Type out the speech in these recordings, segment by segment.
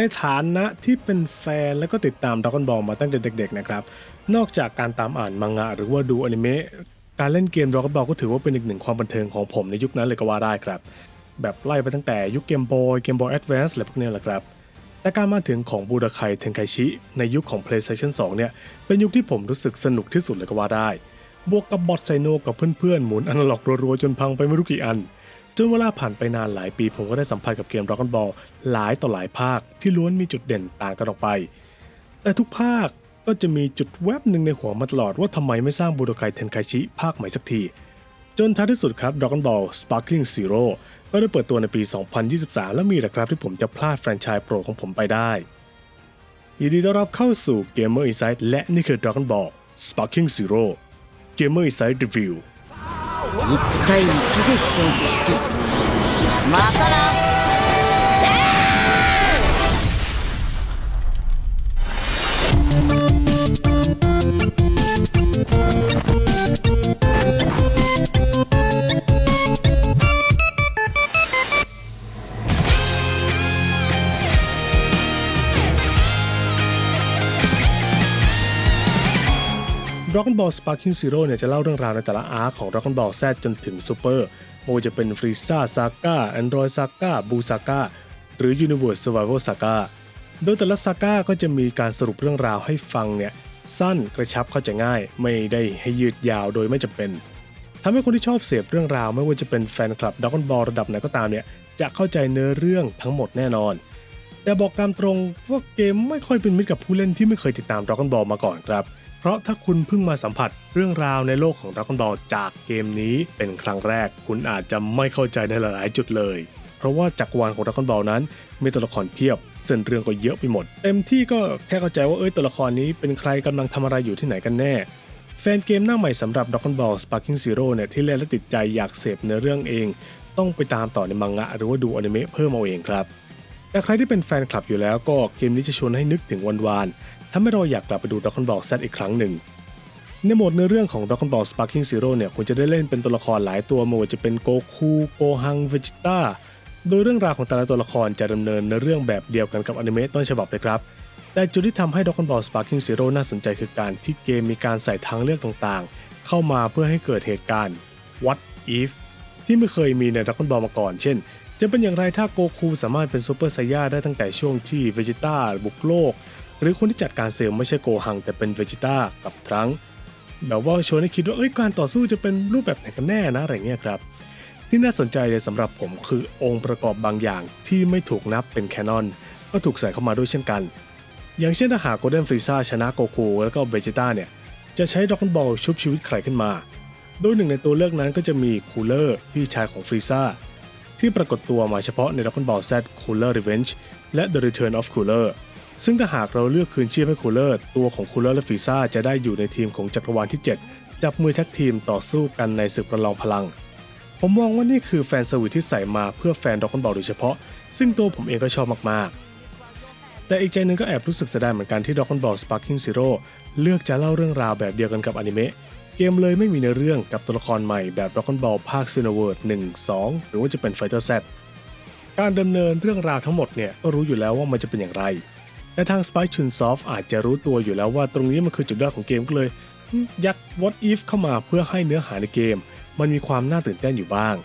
ในฐานะที่เป็นแฟนแล้วก็ติดตามด r a ก o n บอลมาตั้งแต่เด็กๆนะครับ นอกจากการตามอ่านมังงะ หรือว่าดูอนิเมะ การเล่นเกมด r a ก o n บอลก็ถือว่าเป็นอีกหนึ่งความบันเทิงของผมในยุคนั้นเลยก็ว่าได้ครับ แบบไล่ไปตั้งแต่ยุคเกมบอยเกมบอยแอดแวนซ์อะไรพวกเนี้ยแหละครับ แต่การมาถึงของบูดาไคเทนไคชิ ในยุคของ PlayStation 2 เนี่ย เป็นยุคที่ผมรู้สึกสนุกที่สุดเลยก็ว่าได้ บวกกับบอทไซโนกับเพื่อนๆหมุนอนาล็อกรัวๆจนพังไปไม่รู้กี่อัน จนเวลาผ่านไปนานหลายปีผมก็ได้สัมผัสกับเกม Dragon Ball หลายต่อหลายภาคที่ล้วนมีจุดเด่นต่างกันออกไป แต่ทุกภาคก็จะมีจุดแวบหนึ่งในหัวมาตลอดว่าทำไมไม่สร้างบูโดไคเทนไคชิภาคใหม่สักที จนท้ายที่สุดครับ Dragon Ball Sparkling Zero ก็ได้เปิดตัวในปี 2023 และมีแหละครับที่ผมจะพลาดแฟรนไชส์โปรดของผมไปได้ยินดีต้อนรับเข้าสู่ Gamer Insight และนี่คือ Dragon Ball Sparking Zero Gamer Insight Review 1対1で勝負して。またな Dragon Ball Sparking Zero เนี่ยจะเล่าเรื่องราวในแต่ละอาร์ของ Dragon Ball Z จนถึง Super ไม่ว่าจะเป็น Frieza Saga Android Saga Buu Saga หรือ Universe Survival Saga โดยแต่ละซาก้าก็จะมีการสรุปเรื่องราวให้ฟังเนี่ยสั้นกระชับเข้าใจง่าย ไม่ได้ให้ยืดยาวโดยไม่จำเป็นทำให้คนที่ชอบเสพเรื่องราว ไม่ว่าจะเป็นแฟนคลับ Dragon Ball ระดับไหนก็ตามเนี่ยจะเข้าใจเนื้อเรื่องทั้งหมดแน่นอน แต่บอกตามตรงว่าเกมไม่ค่อยเป็นมิตรกับผู้เล่นที่ไม่เคยติดตาม Dragon Ball มาก่อนครับ เพราะถ้าคุณเพิ่งมาสัมผัสเรื่องราวในโลกของ Dragon Ball จากเกมนี้เป็นครั้งแรก คุณอาจจะไม่เข้าใจในหลายๆ จุดเลย เพราะว่าจักรวาลของ Dragon Ball นั้น มีตัวละครเพียบ เส้นเรื่องก็เยอะไปหมด เต็มที่ก็แค่เข้าใจว่าเอ้ยตัวละครนี้เป็นใครกำลังทำอะไรอยู่ที่ไหนกันแน่ แฟนเกมหน้าใหม่สำหรับ Dragon Ball Sparking Zero เนี่ยที่เล่นและติดใจอยากเสพเนื้อเรื่องเอง ต้องไปตามต่อในมังงะหรือว่าดูอนิเมะเพิ่มเอาเองครับ แต่ใครที่เป็นแฟนคลับอยู่แล้วก็เกมนี้จะชวนให้นึกถึงวันวานทำให้เราอยากกลับไปดู Dragon Ball Z อีกครั้งหนึ่ง ในโหมดเนื้อเรื่องของ Dragon Ball Sparking Zero เนี่ยคุณจะได้เล่นเป็นตัวละครหลายตัวไม่ว่าจะเป็นโกคูโกฮังเวจิต้าโดยเรื่องราวของแต่ละตัวละครจะดำเนินในเรื่องแบบเดียวกันกับอนิเมะต้นฉบับเลยครับ แต่จุดที่ทำให้ Dragon Ball Sparking Zero น่าสนใจคือการที่เกมมีการใส่ทางเลือกต่างๆ เข้ามาเพื่อให้เกิดเหตุการณ์ What if ที่ไม่เคยมีใน Dragon Ball มาก่อน เช่น จะเป็นอย่างไรถ้าโกคูสามารถเป็นซูเปอร์ไซย่าได้ตั้งแต่ช่วงที่เวจิต้าบุกโลก หรือคนที่จัดการเซลล์ไม่ใช่โกฮังแต่เป็นเวจิต้ากับทรังแบบว่าชวนให้คิดว่าเอ้ยการต่อสู้จะเป็นรูปแบบไหนกันแน่นะอะไรเงี้ยครับ ที่น่าสนใจเลยสำหรับผมคือองค์ประกอบบางอย่างที่ไม่ถูกนับเป็นแคนนอนก็ถูกใส่เข้ามาด้วยเช่นกัน อย่างเช่นถ้าหากโกลเด้นฟรีซ่าชนะโกคูแล้วก็เบจิต้าเนี่ยจะใช้ด r a กบอลชุบชีวิตใครขึ้นมา โดยหนึ่งในตัวเลือกนั้นก็จะมีคูลเลอร์พี่ชายของฟรีซ่า ที่ปรากฏตัวมาเฉพาะใน Dragon Ball Z Cooler Revenge และ The Return of Cooler ซึ่งถ้าหากเราเลือกคืนชีพให้คูลเลอร์ ตัวของคูลเลอร์และฟีซ่าจะได้อยู่ในทีมของจักรวาลที่ 7 จับมือแท็กทีมต่อสู้กันในศึกประลองพลัง ผมมองว่านี่คือแฟนสวิตที่ใส่มาเพื่อแฟนด r a ก o n บอลโดยเฉพาะ ซึ่งตัวผมเองก็ชอบมาก ๆ แต่อีกใจหนึงก็แอบรู้สึกเสียดายเหมือนกันที่ Dragon Ball Sparking Zero เลือกจะเล่าเรื่องราวแบบเดียวกันกับอนิเมะ เกมเลยไม่มีเนื้อเรื่องกับตัวละครใหม่แบบ Dragon Ball ภาค s i n o v e r s 1 2 หรือว่าจะเป็น Fighter Z การดำเนินเรื่องราวทั้งหมดเนี่ยก็รู้อยู่แล้วว่ามันจะเป็นอย่างไร แต่ทาง Spike Chunsoft อาจจะรู้ตัวอยู่แล้วว่าตรงนี้มันคือจุดยอดของเกมก็เลย ยัด What If เข้ามาเพื่อให้เนื้อหาในเกม มันมีความน่าตื่นเต้นอยู่บ้าง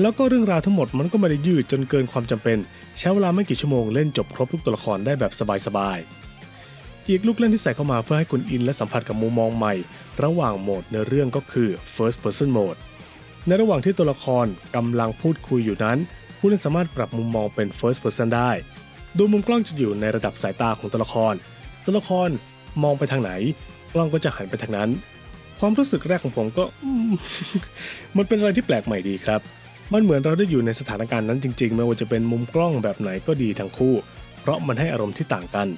แล้วก็เรื่องราวทั้งหมดมันก็ไม่ได้ยืดจนเกินความจำเป็น ใช้เวลาไม่กี่ชั่วโมงเล่นจบครบทุกตัวละครได้แบบสบายๆ อีกลูกเล่นที่ใส่เข้ามาเพื่อให้คุณอินและสัมผัสกับมุมมองใหม่ ระหว่างโหมดในเรื่องก็คือ First Person Mode ในระหว่างที่ตัวละครกำลังพูดคุยอยู่นั้น ผู้เล่นสามารถปรับมุมมองเป็น First Person ได้ดยมุมกล้องจะอยู่ในระดับสายตาของตัวละคร ตัวละครมองไปทางไหน กล้องก็จะหันไปทางนั้น ความรู้สึกแรกของผมก็ มันเป็นอะไรที่แปลกใหม่ดีครับ มันเหมือนเราได้อยู่ในสถานการณ์นั้นจริงๆ ไม่ว่าจะเป็นมุมกล้องแบบไหนก็ดีทั้งคู่ เพราะมันให้อารมณ์ที่ต่างกัน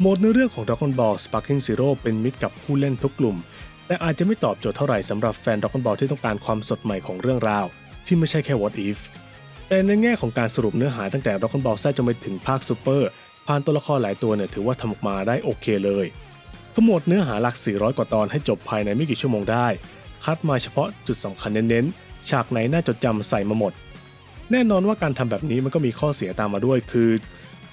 โหมดในเรื่องของ Dragon Ball Sparking Zero เป็นมิตรกับผู้เล่นทุกกลุ่ม แต่อาจจะไม่ตอบโจทย์เท่าไหร่สำหรับแฟน Dragon Ball ที่ต้องการความสดใหม่ของเรื่องราว ที่ไม่ใช่แค่ What If แต่ในแง่ของการสรุปเนื้อหาตั้งแต่ Dragon Ball Z จนไปถึงภาค Super ผ่านตัวละครหลายตัวเนี่ยถือว่าทำออกมาได้โอเคเลยขมวดเนื้อหาหลัก 400 กว่าตอนให้จบภายในไม่กี่ชั่วโมงได้ คัดมาเฉพาะจุดสำคัญเน้นๆ ฉากไหนน่าจดจำใส่มาหมด แน่นอนว่าการทำแบบนี้มันก็มีข้อเสียตามมาด้วยคือ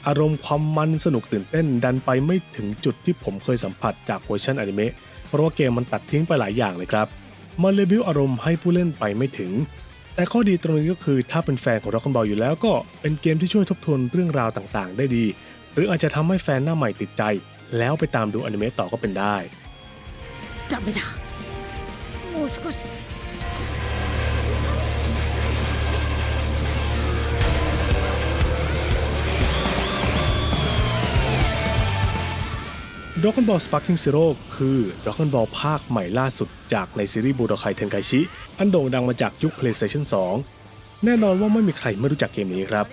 อารมณ์ความมันสนุกตื่นเต้น ดันไปไม่ถึงจุดที่ผมเคยสัมผัสจากเวอร์ชันอนิเมะเพราะว่าเกมมันตัดทิ้งไปหลายอย่างเลยครับมันเลยบิวอารมณ์ให้ผู้เล่นไปไม่ถึง แต่ข้อดีตรงนี้ก็คือถ้าเป็นแฟนของ Dragon Ball อยู่แล้วก็เป็นเกมที่ช่วยทบทวนเรื่องราวต่างๆ ได้ดี หรืออาจจะทำให้แฟนหน้าใหม่ติดใจ แล้วไปตามดูอนิเมะต่อก็เป็นได้ ダメだもう少し Dragon Ball Sparking Zero คือ Dragon Ball ภาคใหม่ล่าสุดจากในซีรีส์บูโดไคเทนไคชิ อันโด่งดังมาจากยุค PlayStation 2 แน่นอนว่าไม่มีใครไม่รู้จักเกมนี้ครับ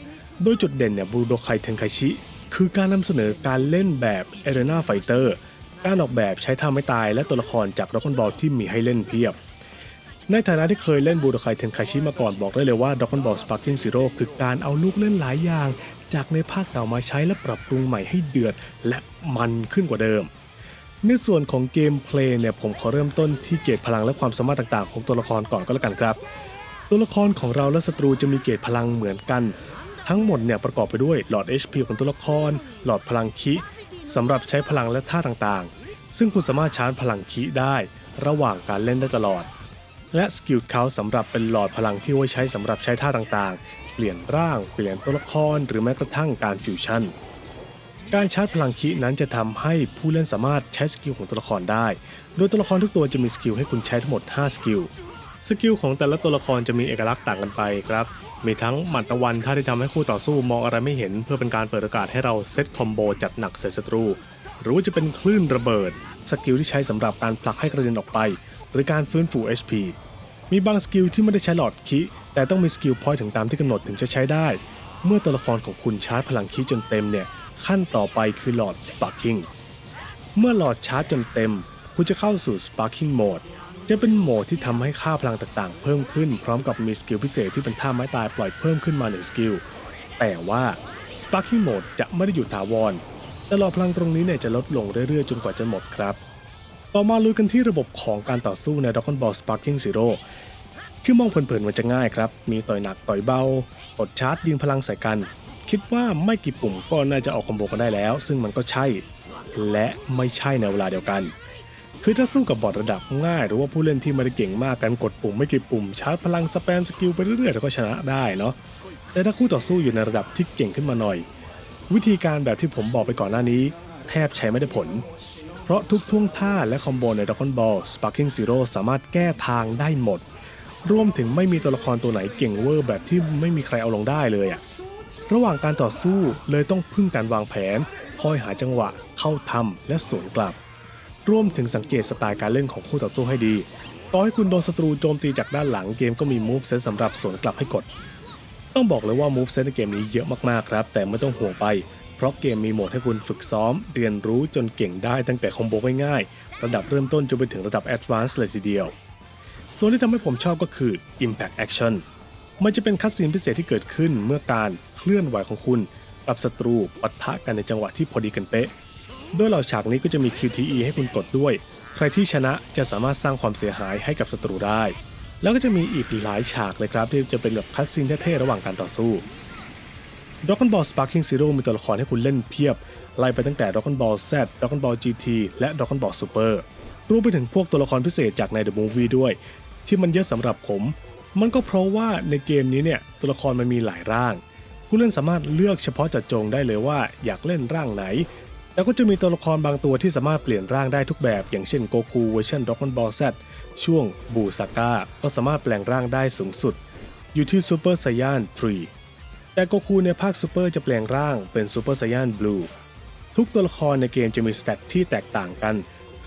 โดยจุดเด่นเนี่ยบูโดไคเทนไคชิ คือการนำเสนอการเล่นแบบ Arena Fighter การออกแบบใช้ท่าไม่ตายและตัวละครจาก Dragon Ball ที่มีให้เล่นเพียบ ในฐานะที่เคยเล่นบูโดไคเทนไคชิมาก่อนบอกได้เลยว่า Dragon Ball Sparking Zero คือการเอาลูกเล่นหลายอย่าง จากในภาคเก่ามาใช้และปรับปรุงใหม่ให้เดือด และมันขึ้นกว่าเดิม ในส่วนของเกมเพลย์เนี่ยผมขอเริ่มต้นที่เกรดพลังและความสามารถต่างๆ ของตัวละครก่อนก็แล้วกันครับ ตัวละครของเราและศัตรูจะมีเกรดพลังเหมือนกัน ทั้งหมดเนี่ยประกอบไปด้วยหลอด HP ของตัวละคร หลอดพลังคิสำหรับใช้พลังและท่าต่างๆ ซึ่งคุณสามารถชาร์จพลังคิได้ ระหว่างการเล่นได้ตลอด และสกิลเขาสำหรับเป็นหลอดพลังที่ไว้ใช้สำหรับใช้ท่าต่างๆ เปลี่ยนร่าง เปลี่ยนตัวละคร หรือแม้กระทั่งการฟิวชั่น การชาร์จพลังคินั้นจะทำให้ผู้เล่นสามารถใช้สกิลของตัวละครได้ โดยตัวละครทุกตัวจะมีสกิลให้คุณใช้ทั้งหมด 5 สกิล สกิลของแต่ละตัวละครจะมีเอกลักษณ์ต่างกันไปครับ มีทั้งหมัดตะวันท่าที่ทำให้คู่ต่อสู้มองอะไรไม่เห็น เพื่อเป็นการเปิดโอกาสให้เราเซตคอมโบจัดหนักใส่ศัตรู หรือว่าจะเป็นคลื่นระเบิด สกิลที่ใช้สำหรับการผลักให้กระเด็นออกไป หรือการฟื้นฟู HP มีบางสกิลที่ไม่ได้ใช้หลอดคิ แต่ต้องมีสกิลพอยต์ถึงตามที่กำหนดถึงจะใช้ได้ เมื่อตัวละครของคุณชาร์จพลังคิจนเต็มเนี่ย ขั้นต่อไปคือหลอด Sparking เมื่อหลอดชาร์จจนเต็ม คุณจะเข้าสู่ Sparking Mode จะเป็นโหมดที่ทำให้ค่าพลังต่างๆ เพิ่มขึ้น พร้อมกับมีสกิลพิเศษที่เป็นท่าไม้ตายปล่อยเพิ่มขึ้นมา1สกิล แต่ว่า Sparking Mode จะไม่ได้อยู่ถาวร แต่หลอดพลังตรงนี้เนี่ยจะลดลงเรื่อยๆ จนกว่าจะหมดครับ ต่อมาลุยกันที่ระบบของการต่อสู้ใน Dragon Ball Sparking Zero คือมองเผินๆมันจะง่ายครับ มีต่อยหนักต่อยเบากดชาร์จยิงพลังใส่กัน คิดว่าไม่กี่ปุ่มก็น่าจะออกคอมโบกันได้แล้ว ซึ่งมันก็ใช่ และไม่ใช่ในเวลาเดียวกัน คือถ้าสู้กับบอทระดับง่าย หรือว่าผู้เล่นที่ไม่ได้เก่งมากกันกดปุ่มไม่กี่ปุ่มชาร์จพลังสแปมสกิลไปเรื่อยๆแล้วก็ชนะได้เนาะ แต่ถ้าคู่ต่อสู้อยู่ในระดับที่เก่งขึ้นมาหน่อย วิธีการแบบที่ผมบอกไปก่อนหน้านี้ แทบใช้ไม่ได้ผล เพราะทุกท่วงท่าและคอมโบใน Dragon Ball Sparking Zero สามารถแก้ทางได้หมด รวมถึงไม่มีตัวละครตัวไหนเก่งเวอร์แบบที่ไม่มีใครเอาลงได้เลยอะระหว่างการต่อสู้เลยต้องพึ่งการวางแผน คอยหาจังหวะ เข้าทำและสวนกลับ รวมถึงสังเกตสไตล์การเล่นของคู่ต่อสู้ให้ดี ต่อให้คุณโดนศัตรูโจมตีจากด้านหลังเกมก็มีมูฟเซตสำหรับสวนกลับให้กด ต้องบอกเลยว่ามูฟเซตในเกมนี้เยอะมากๆครับ แต่ไม่ต้องห่วงไป ราะเกมมีโหมดให้คุณฝึกซ้อม เรียนรู้จนเก่งได้ตั้งแต่คอมโบง่ายๆระดับเริ่มต้นจนไปถึงระดับแอดวานซ์เลยทีเดียว ส่วนที่ทำให้ผมชอบก็คือ Impact Action มันจะเป็นคัดซีนพิเศษที่เกิดขึ้นเมื่อการเคลื่อนไหวของคุณกับศัตรูปะทะกันในจังหวะที่พอดีกันเป๊ะโดยเหล่าฉากนี้ก็จะมี QTE ให้คุณกดด้วย ใครที่ชนะจะสามารถสร้างความเสียหายให้กับศัตรูได้ แล้วก็จะมีอีกหลายฉากเลยครับที่จะเป็นแบบคัดซีนเท่ๆระหว่างการต่อสู้ Dragon Ball Sparking Zero มีตัวละครให้คุณเล่นเพียบ ไล่ไปตั้งแต่ Dragon Ball Z Dragon Ball GT และ Dragon Ball Super รวมไปถึงพวกตัวละครพิเศษจากใน The Movie ด้วย ที่มันเยอะสำหรับผม มันก็เพราะว่าในเกมนี้เนี่ยตัวละครมันมีหลายร่าง ผู้เล่นสามารถเลือกเฉพาะจัดจงได้เลยว่าอยากเล่นร่างไหน แล้วก็จะมีตัวละครบางตัวที่สามารถเปลี่ยนร่างได้ทุกแบบ อย่างเช่นโกคูเวอร์ชัน Dragon Ball Z ช่วงบูซาก้าก็สามารถแปลงร่างได้สูงสุด อยู่ที่ Super Saiyan 3 แต่โกคูในภาคซูเปอร์จะแปลงร่างเป็นซูเปอร์ไซย n นบลูทุกตัวละครในเกมจะมีสเตตที่แตกต่างกัน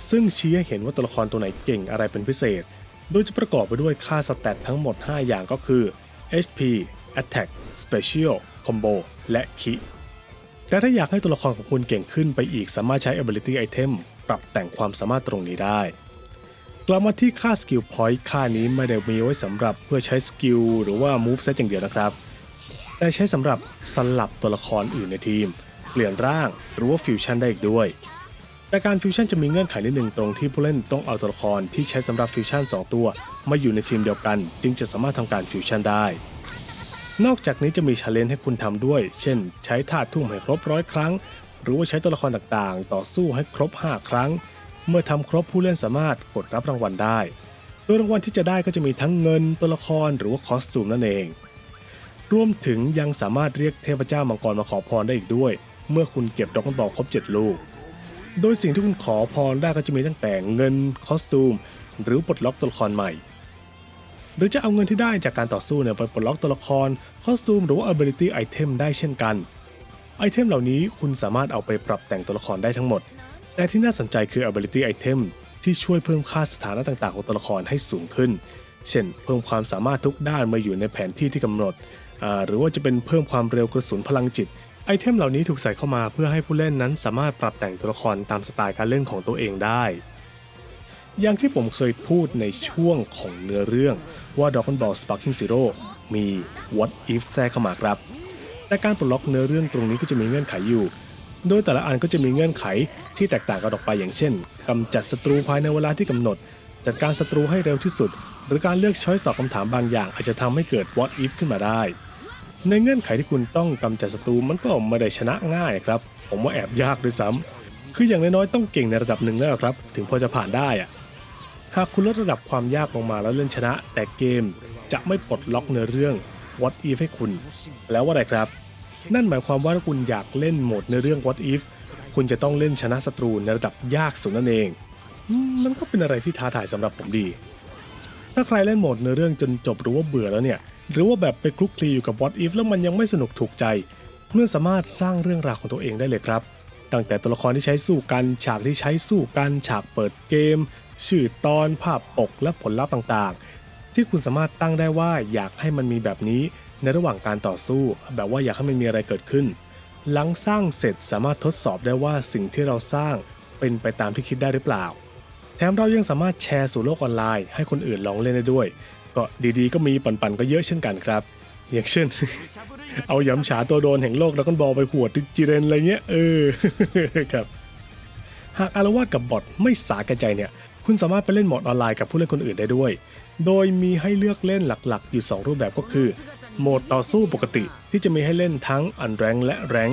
ซึ่งชี้ให้เห็นว่าตัวละครตัวไหนเก่งอะไรเป็นพิเศษ โดยจะประกอบไปด้วยค่าสเตตทั้งหมด 5 อย่างก็คือ HP Attack Special Combo และ Ki แต่ถ้าอยากให้ตัวละครของคุณเก่งขึ้นไปอีกสามารถใช้ Ability Item ปรับแต่งความสามารถตรงนี้ได้ กลับมาที่ค่า Skill Point ค่านี้ไม่ได้มีไว้สำหรับเพื่อใช้สกิลหรือว่า Move Set อย่างเดียวนะครับ แต่ใช้สำหรับสลับตัวละครอื่นในทีม เปลี่ยนร่างหรือว่าฟิวชั่นได้อีกด้วย แต่การฟิวชั่นจะมีเงื่อนไขนิดหนึ่งตรงที่ผู้เล่นต้องเอาตัวละครที่ใช้สำหรับฟิวชั่น 2 ตัว มาอยู่ในทีมเดียวกัน จึงจะสามารถทำการฟิวชั่นได้ นอกจากนี้จะมีชาเลนจ์ให้คุณทำด้วย เช่น ใช้ท่าทุ่มให้ครบร้อยครั้ง หรือว่าใช้ตัวละครต่างๆ ต่อสู้ให้ครบ 5 ครั้ง เมื่อทำครบผู้เล่นสามารถกดรับรางวัลได้โดยรางวัลที่จะได้ก็จะมีทั้งเงินตัวละครหรือว่าคอสตูมนั่นเอง รวมถึงยังสามารถเรียกเทพเจ้ามังกรมาขอพรได้อีกด้วย เมื่อคุณเก็บดอกบอลครบ 7 ลูก โดยสิ่งที่คุณขอพรได้ก็จะมีตั้งแต่เงินคอสตูม หรือปลดล็อกตัวละครใหม่ หรือจะเอาเงินที่ได้จากการต่อสู้เนี่ยไปปลดล็อกตัวละครคอสตูมหรือว่า ability item ได้เช่นกันไอเทมเหล่านี้คุณสามารถเอาไปปรับแต่งตัวละครได้ทั้งหมด แต่ที่น่าสนใจคือ ability item ที่ช่วยเพิ่มค่าสถานะต่างๆของตัวละครให้สูงขึ้น เช่น เพิ่มความสามารถทุกด้านมาอยู่ในแผนที่ที่กำหนด หรือว่าจะเป็นเพิ่มความเร็วกระสุนพลังจิต ไอเทมเหล่านี้ถูกใส่เข้ามาเพื่อให้ผู้เล่นนั้นสามารถปรับแต่งตัวละครตามสไตล์การเล่นของตัวเองได้ อย่างที่ผมเคยพูดในช่วงของเนื้อเรื่องว่า Dragon Ball Sparking Zero มี What If แทรกเข้ามาครับ แต่การปลดล็อกเนื้อเรื่องตรงนี้ก็จะมีเงื่อนไขอยู่ โดยแต่ละอันก็จะมีเงื่อนไขที่แตกต่างกันออกไปอย่างเช่นกำจัดศัตรูภายในเวลาที่กำหนด จัดการศัตรูให้เร็วที่สุด หรือการเลือกช้อยส์ตอบคำถามบางอย่างอาจจะทำให้เกิด What If ขึ้นมาได้ ในเงื่อนไขที่คุณต้องกำจัดศัตรูมันก็ไม่ได้ชนะง่ายครับ ผมว่าแอบยากด้วยซ้ำคืออย่างน้อยๆต้องเก่งในระดับหนึ่งแล้วครับ ถึงพอจะผ่านได้อะหากคุณลดระดับความยากลงมาแล้วเล่นชนะ แต่เกมจะไม่ปลดล็อกเนื้อเรื่อง What If ให้คุณ แล้วว่าอะไรครับ นั่นหมายความว่าถ้าคุณอยากเล่นโหมดเนื้อเรื่อง What If คุณจะต้องเล่นชนะศัตรูในระดับยากสุดนั่นเอง มันก็เป็นอะไรที่ท้าทายสำหรับผมดี ถ้าใครเล่นโหมดเนื้อเรื่องจนจบหรือว่าเบื่อแล้วเนี่ย หรือว่าแบบไปคลุกคลีอยู่กับ What If แล้วมันยังไม่สนุกถูกใจเพื่อนสามารถสร้างเรื่องราวของตัวเองได้เลยครับ ตั้งแต่ตัวละครที่ใช้สู้กัน ฉากที่ใช้สู้กัน ฉากเปิดเกม ชื่อตอนภาพปกและผลลัพธ์ต่างๆ ที่คุณสามารถตั้งได้ว่าอยากให้มันมีแบบนี้ในระหว่างการต่อสู้ แบบว่าอยากให้มันมีอะไรเกิดขึ้น หลังสร้างเสร็จสามารถทดสอบได้ว่าสิ่งที่เราสร้างเป็นไปตามที่คิดได้หรือเปล่า แถมเรายังสามารถแชร์สู่โลกออนไลน์ ให้คนอื่นลองเล่นได้ด้วย ก็ดีๆ ก็มีปั่นๆก็เยอะเช่นกันครับ อย่างเช่น เอายำฉาตัวโดนแห่งโลกแล้วก็บอลไปขวดจิเรนอะไรเงี้ยเออครับหากอารวาสกับบอทไม่สาแก่ใจเนี่ย คุณสามารถไปเล่นโหมดออนไลน์กับผู้เล่นคนอื่นได้ด้วย โดยมีให้เลือกเล่นหลักๆ อยู่ 2 รูปแบบก็คือ โหมดต่อสู้ปกติที่จะมีให้เล่นทั้งอันแรงและแรง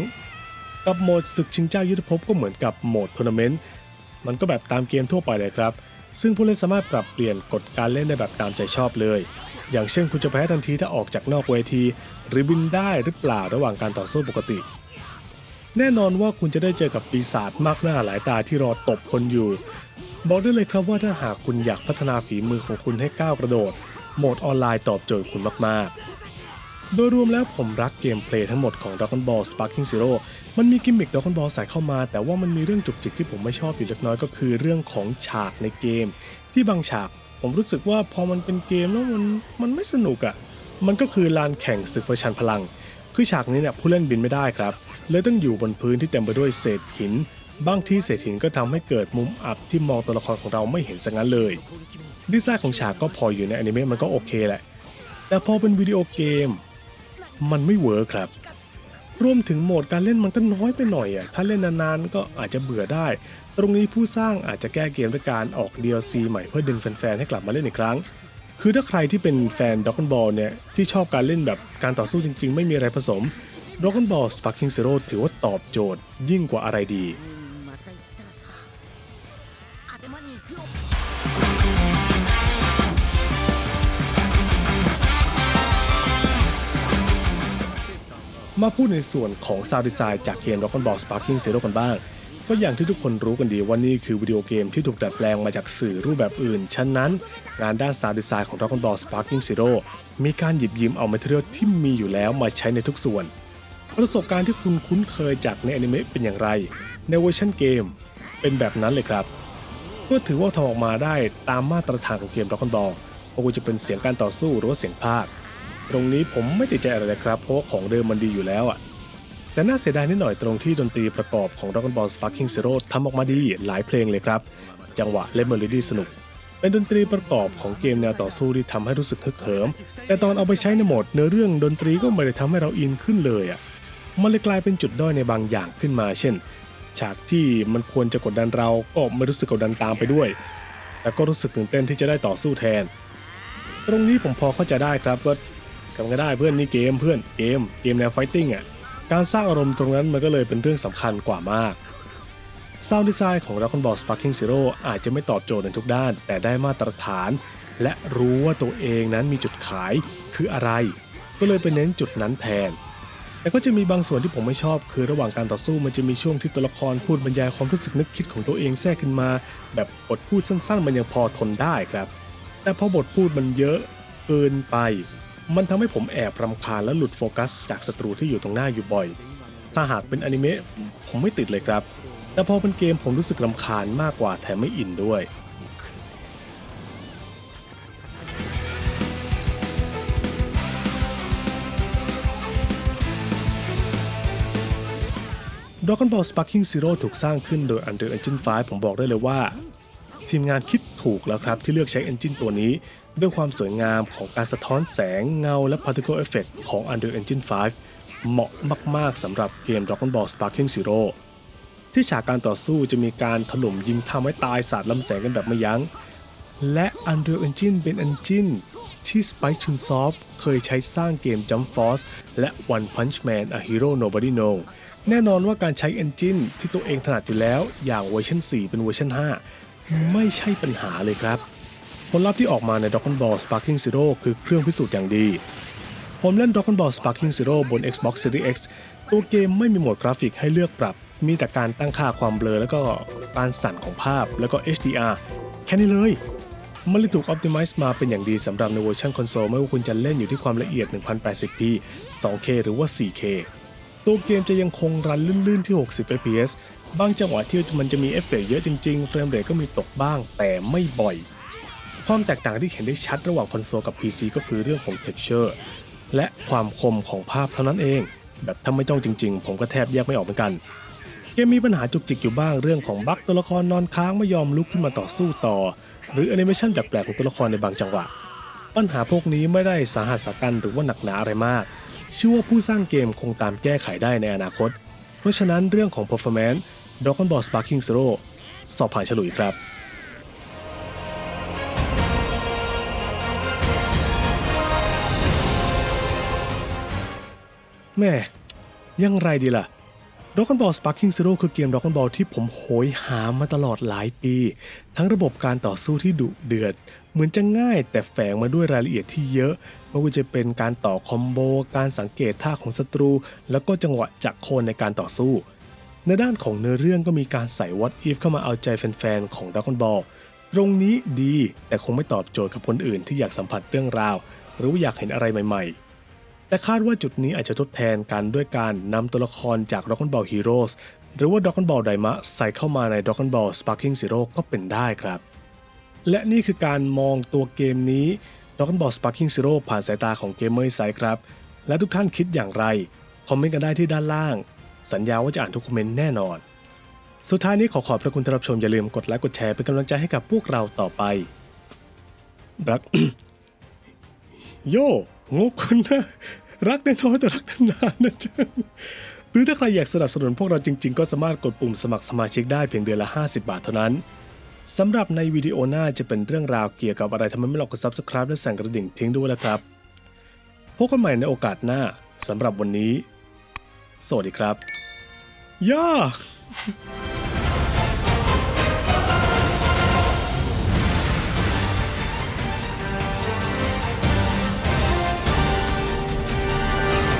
กับโหมดศึกชิงเจ้ายุทธภพก็เหมือนกับโหมดทัวร์นาเมนต์ มันก็แบบตามเกมทั่วไปเลยครับ ซึ่งผู้เล่นสามารถปรับเปลี่ยนกฎการเล่นได้แบบตามใจชอบเลย อย่างเช่นคุณจะแพ้ทันทีถ้าออกจากนอกเวที หรือบินได้หรือเปล่าระหว่างการต่อสู้ปกติ แน่นอนว่าคุณจะได้เจอกับปีศาจมากหน้าหลายตาที่รอตบคนอยู่ บอกได้เลยครับว่าถ้าหากคุณอยากพัฒนาฝีมือของคุณให้ก้าวกระโดด โหมดออนไลน์ตอบโจทย์คุณมากๆ โดยรวมแล้วผมรักเกมเพลย์ทั้งหมดของ Dragon Ball Sparking Zero มันมีกิมมิค Dragon Ball ใส่เข้ามา แต่ว่ามันมีเรื่องจุกจิกที่ผมไม่ชอบอยู่เล็กน้อยก็คือเรื่องของฉากในเกม ที่บางฉากผมรู้สึกว่าพอมันเป็นเกมแล้วมันมันไม่สนุกอะ่ะ มันก็คือลานแข่งศึกประชันพลัง คือฉากนี้เนี่ยผู้เล่นบินไม่ได้ครับเลยต้องอยู่บนพื้นที่เต็มไปด้วยเศษหิน บางที่เศษหินก็ทำให้เกิดมุมอับที่มองตัวละครของเราไม่เห็นสังนั้นเลยดีไซน์ของฉากก็พออยู่ในอนิเมะมันก็โอเคแหละแต่พอเป็นวิดีโอเกม มันไม่เวิร์คครับ รวมถึงโหมดการเล่นมันก็น้อยไปหน่อยอะ ถ้าเล่นนานๆก็อาจจะเบื่อได้ ตรงนี้ผู้สร้างอาจจะแก้เกมด้วยการออก DLC ใหม่เพื่อดึงแฟนๆ ให้กลับมาเล่นอีกครั้ง คือถ้าใครที่เป็นแฟนด็อกอนบอลเนี่ย ที่ชอบการเล่นแบบการต่อสู้จริงๆ ไม่มีอะไรผสม Dragon Ball Sparking Zero ถือว่าตอบโจทย์ยิ่งกว่าอะไรดี มาพูดในส่วนของซาวด์ดีไซน์จากเกม Dragon Ball Sparking Zero กันบ้าง ก็อย่างที่ทุกคนรู้กันดีว่านี่คือวิดีโอเกมที่ถูกดัดแปลงมาจากสื่อรูปแบบอื่น ฉะนั้น งานด้านซาวด์ดีไซน์ของ Dragon Ball Sparking Zero มีการหยิบยืมเอา material ที่มีอยู่แล้วมาใช้ในทุกส่วน ประสบการณ์ที่คุณคุ้นเคยจากในอนิเมะเป็นอย่างไร ในเวอร์ชันเกม เป็นแบบนั้นเลยครับก็ถือว่าทำออกมาได้ตามมาตรฐานของเกม Dragon Ball ไม่ว่าจะเป็นเสียงการต่อสู้หรือว่าเสียงภาค ตรงนี้ผมไม่ติดใจอะไรเลยครับ เพราะว่าของเดิมมันดีอยู่แล้วอะแต่น่าเสียดายนิดหน่อยตรงที่ดนตรีประกอบของ Dragon Ball Sparking Zero ทำออกมาดีหลายเพลงเลยครับ จังหวะและเมโลดี้สนุก เป็นดนตรีประกอบของเกมแนวต่อสู้ที่ทำให้รู้สึกฮึกเหิม แต่ตอนเอาไปใช้ในโหมดเนื้อเรื่องดนตรีก็ไม่ได้ทำให้เราอินขึ้นเลยอะมันเลยกลายเป็นจุดด้อยในบางอย่างขึ้นมา เช่น ฉากที่มันควรจะกดดันเราก็ไม่รู้สึกกดดันตามไปด้วย แต่ก็รู้สึกตื่นเต้นที่จะได้ต่อสู้แทน ตรงนี้ผมพอเข้าใจได้ครับว่า กำก็ได้เพื่อนนี่เกมเพื่อนเกมเกมแนวไฟติ้งอะการสร้างอารมณ์ตรงนั้นมันก็เลยเป็นเรื่องสำคัญกว่ามากซาวด์ดีไซน์ของ Dragon Ball Sparking Zero อาจจะไม่ตอบโจทย์ในทุกด้าน แต่ได้มาตรฐาน และรู้ว่าตัวเองนั้นมีจุดขายคืออะไร ก็เลยไปเน้นจุดนั้นแทน แต่ก็จะมีบางส่วนที่ผมไม่ชอบ คือระหว่างการต่อสู้มันจะมีช่วงที่ตัวละครพูดบรรยายความรู้สึกนึกคิดของตัวเองแทรกขึ้นมา แบบบทพูดสั้นๆ มันยังพอทนได้ครับ แต่พอบทพูดมันเยอะเกินไป มันทำให้ผมแอบรำคาญและหลุดโฟกัส จากศัตรูที่อยู่ตรงหน้าอยู่บ่อย ถ้าหากเป็นอนิเมะผมไม่ติดเลยครับ แต่พอเป็นเกมผมรู้สึกรำคาญมากกว่าแถมไม่อินด้วย Dragon Ball Sparking Zero ถูกสร้างขึ้นโดย Unreal Engine 5 ผมบอกได้เลยว่า ทีมงานคิดถูกแล้วครับที่เลือกใช้ Engine ตัวนี้ ด้วยความสวยงามของการสะท้อนแสงเงาและ Particle Effect ของ Unreal Engine 5 เหมาะมาก ๆสำหรับเกม Dragon Ball Sparking Zero ที่ฉากการต่อสู้จะมีการถล่มยิงทำให้ตายสาดลำแสงกันแบบไม่ยัง้ง และ Unreal Engine เป็น Engine ที่ Spike Chunsoft เคยใช้สร้างเกม Jump Force และ One Punch Man A Hero Nobody Know แน่นอนว่าการใช้ Engine ที่ตัวเองถนัดอยู่แล้ว อย่างเวอร์ชัน4 เป็นเวอร์ชัน5 ไม่ใช่ปัญหาเลยครับ ผลลัพธ์ที่ออกมาใน Dragon Ball Sparking Zero คือเครื่องพิสูจน์อย่างดี ผมเล่น Dragon Ball Sparking Zero บน Xbox Series X ตัวเกมไม่มีโหมดกราฟิกให้เลือกปรับ มีแต่การตั้งค่าความเบลอ แล้วก็การสั่นของภาพแล้วก็ HDR แค่นี้เลย มันเลยถูก Optimize มาเป็นอย่างดีสำหรับในเวอร์ชันคอนโซลไม่ว่าคุณจะเล่นอยู่ที่ความละเอียด 1080p 2K หรือว่า 4K ตัวเกมจะยังคงรันลื่นๆที่ 60 fps บางจังหวะที่มันจะมีเอฟเฟกต์เยอะจริงๆ เฟรมเรทก็มีตกบ้างแต่ไม่บ่อย ความแตกต่างที่เห็นได้ชัดระหว่างคอนโซลกับ PC ก็คือเรื่องของ texture และความคมของภาพเท่านั้นเอง แบบถ้าไม่จ้องจริงๆ ผมก็แทบแยกไม่ออกเหมือนกัน เกมมีปัญหาจุกจิกอยู่บ้างเรื่องของบั๊กตัวละครนอนค้างไม่ยอมลุกขึ้นมาต่อสู้ต่อ หรือแอนิเมชันแปลกๆของตัวละครในบางจังหวะ ปัญหาพวกนี้ไม่ได้สาหัสสากันหรือว่าหนักหนาอะไรมากเชื่อว่าผู้สร้างเกมคงตามแก้ไขได้ในอนาคต เพราะฉะนั้นเรื่องของ performance Dragon Ball Sparking Zero สอบผ่านฉลุยครับ แม่ยังไรดีล่ะ Dragon Ball Sparking Zero คือเกม Dragon Ball ที่ผมโหยหามาตลอดหลายปี ทั้งระบบการต่อสู้ที่ดุเดือด เหมือนจะง่ายแต่แฝงมาด้วยรายละเอียดที่เยอะ ไม่ว่าจะเป็นการต่อคอมโบ การสังเกตท่าของศัตรู แล้วก็จังหวะจักโคนในการต่อสู้ ในด้านของเนื้อเรื่องก็มีการใส่ What If เข้ามาเอาใจแฟนๆ ของ Dragon Ball ตรงนี้ดีแต่คงไม่ตอบโจทย์กับคนอื่นที่อยากสัมผัสเรื่องราว หรือว่าอยากเห็นอะไรใหม่ๆ แต่คาดว่าจุดนี้อาจจะทดแทนกันด้วยการนำตัวละครจาก Dragon Ball Heroes หรือว่า Dragon Ball Daima ใส่เข้ามาใน Dragon Ball Sparking Zero ก็เป็นได้ครับ และนี่คือการมองตัวเกมนี้ Dragon Ball Sparking Zero ผ่านสายตาของเกมเมอร์ไซครับ และทุกท่านคิดอย่างไร คอมเมนต์กันได้ที่ด้านล่าง สัญญาว่าจะอ่านทุกคอมเมนต์แน่นอน สุดท้ายนี้ขอขอบพระคุณที่รับชมอย่าลืมกดไลค์กดแชร์เป็นกำลังใจให้กับพวกเราต่อไปรักโย่งกคนนะ รักน้อยแต่รักนานๆนะจ๊ะหรือถ้าใครอยากสนับสนุนพวกเราจริง ๆ ก็สามารถกดปุ่มสมัครสมาชิกได้เพียงเดือนละ 50 บาทเท่านั้นสำหรับในวิดีโอหน้าจะเป็นเรื่องราวเกี่ยวกับอะไรทำไมไม่ลองกด subscribe และสั่นกระดิ่งทิ้งด้วยนะครับ พบกันใหม่ในโอกาสหน้าสำหรับวันนี้ สวัสดีครับย่า